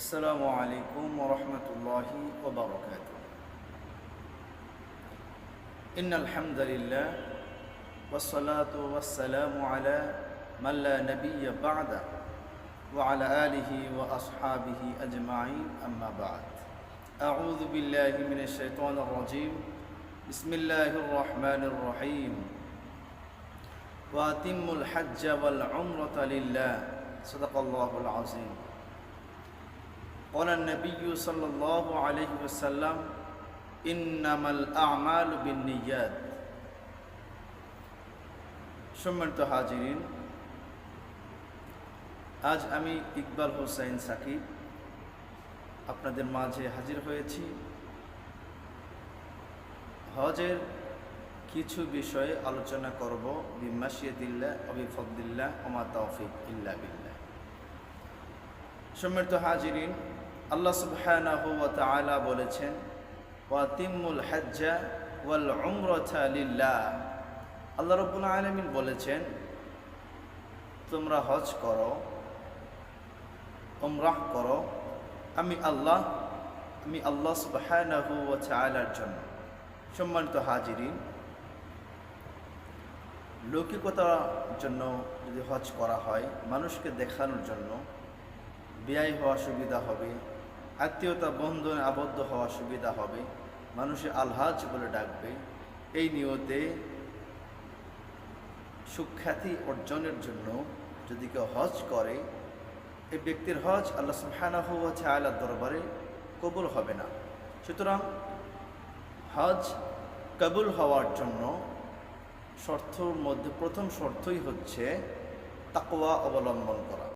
السلام عليكم ورحمة الله وبركاته. إن الحمد لله والصلاة والسلام على من لا نبي بعده وعلى آله وأصحابه أجمعين. أما بعد أعوذ بالله من الشيطان الرجيم. بسم الله الرحمن الرحيم. وأتموا الحج والعمرة لله. صدق الله العظيم. قال النبي صلى الله عليه وسلم إنما الأعمال بالنيات সম্মানিত হাজিরিন আজ আমি ইকবাল হোসেন সাকিব আপনাদের মাঝে হাজির হয়েছি হজের কিছু বিষয়ে আলোচনা করব বিমাশিয়তিল্লাহ অবিফদ্দিল্লাহ ওমা তৌফিক ইল্লা বিল্লাহ সম্মানিত হাজিরিন আল্লাহ সুবহানাহু ওয়া তাআলা বলেছেন, ওয়াতিমুল হাজ্জা ওয়াল উমরাতা লিল্লাহ। আল্লাহ রাব্বুল আলামিন বলেছেন, তোমরা হজ করো, উমরাহ করো, আমি আল্লাহ আমি আল্লাহ সুবহানাহু ওয়া তাআলার জন্য। সম্মানিত হাজিরিন লৌকিকতার জন্য যদি হজ করা হয়, মানুষকে দেখানোর জন্য ব্যয় হওয়া সুবিধা হবে আত্মীয়তা বন্ধনে আবদ্ধ হওয়া সুবিধা হবে। মানুষে আলহাজ বলে ডাকবে। এই নিয়তে সুখ্যাতি অর্জনের জন্য যদি কেউ হজ করে এই ব্যক্তির হজ আল্লাহ সুবহানাহু ওয়া তাআলার দরবারে কবুল হবে না। সুতরাং হজ কবুল হওয়ার জন্য শর্তর মধ্যে প্রথম শর্তই হচ্ছে তাকওয়া অবলম্বন করা।